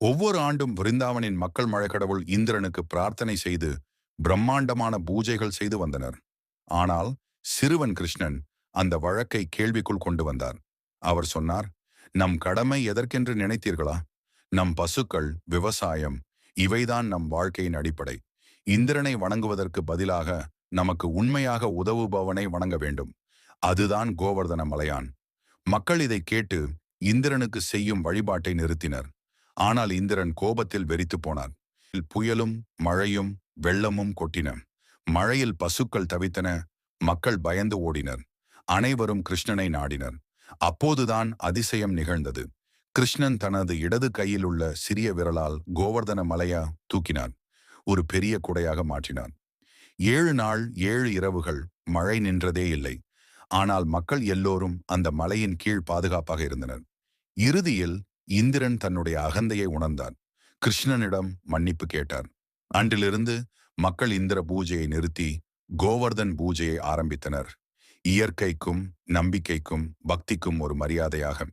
ஒவ்வொரு ஆண்டும் விருந்தாவனின் மக்கள் மழைக்கடவுள் இந்திரனுக்கு பிரார்த்தனை செய்து பிரம்மாண்டமான பூஜைகள் செய்து வந்தனர். ஆனால் சிறுவன் கிருஷ்ணன் அந்த வழக்கை கேள்விக்குள் கொண்டு வந்தார். அவர் சொன்னார் நம் கடமை எதற்கென்று நினைத்தீர்களா? நம் பசுக்கள் விவசாயம் இவைதான் நம் வாழ்க்கையின் அடிப்படை. இந்திரனை வணங்குவதற்கு பதிலாக நமக்கு உண்மையாக உதவுபவனை வணங்க வேண்டும். அதுதான் கோவர்தன மலையான். மக்கள் இதை கேட்டு இந்திரனுக்கு செய்யும் வழிபாட்டை நிறுத்தினர். ஆனால் இந்திரன் கோபத்தில் வெறித்து போனான். புயலும் மழையும் வெள்ளமும் கொட்டின. மழையில் பசுக்கள் தவித்தன. மக்கள் பயந்து ஓடினர். அனைவரும் கிருஷ்ணனை நாடினர். அப்போதுதான் அதிசயம் நிகழ்ந்தது. கிருஷ்ணன் தனது இடது கையில் உள்ள சிறிய விரலால் கோவர்தன மலையா தூக்கினார் ஒரு பெரிய குடையாக மாற்றினார் ஏழு நாள் ஏழு இரவுகள் மழை நின்றதே இல்லை. ஆனால் மக்கள் எல்லோரும் அந்த மலையின் கீழ் பாதுகாப்பாக இருந்தனர். இறுதியில் இந்திரன் தன்னுடைய அகந்தையை உணர்ந்தான். கிருஷ்ணனிடம் மன்னிப்பு கேட்டான். அன்றிலிருந்து மக்கள் இந்திர பூஜையை நிறுத்தி கோவர்தன் பூஜையை ஆரம்பித்தனர். இயற்கைக்கும் நம்பிக்கைக்கும் பக்திக்கும் ஒரு மரியாதையாக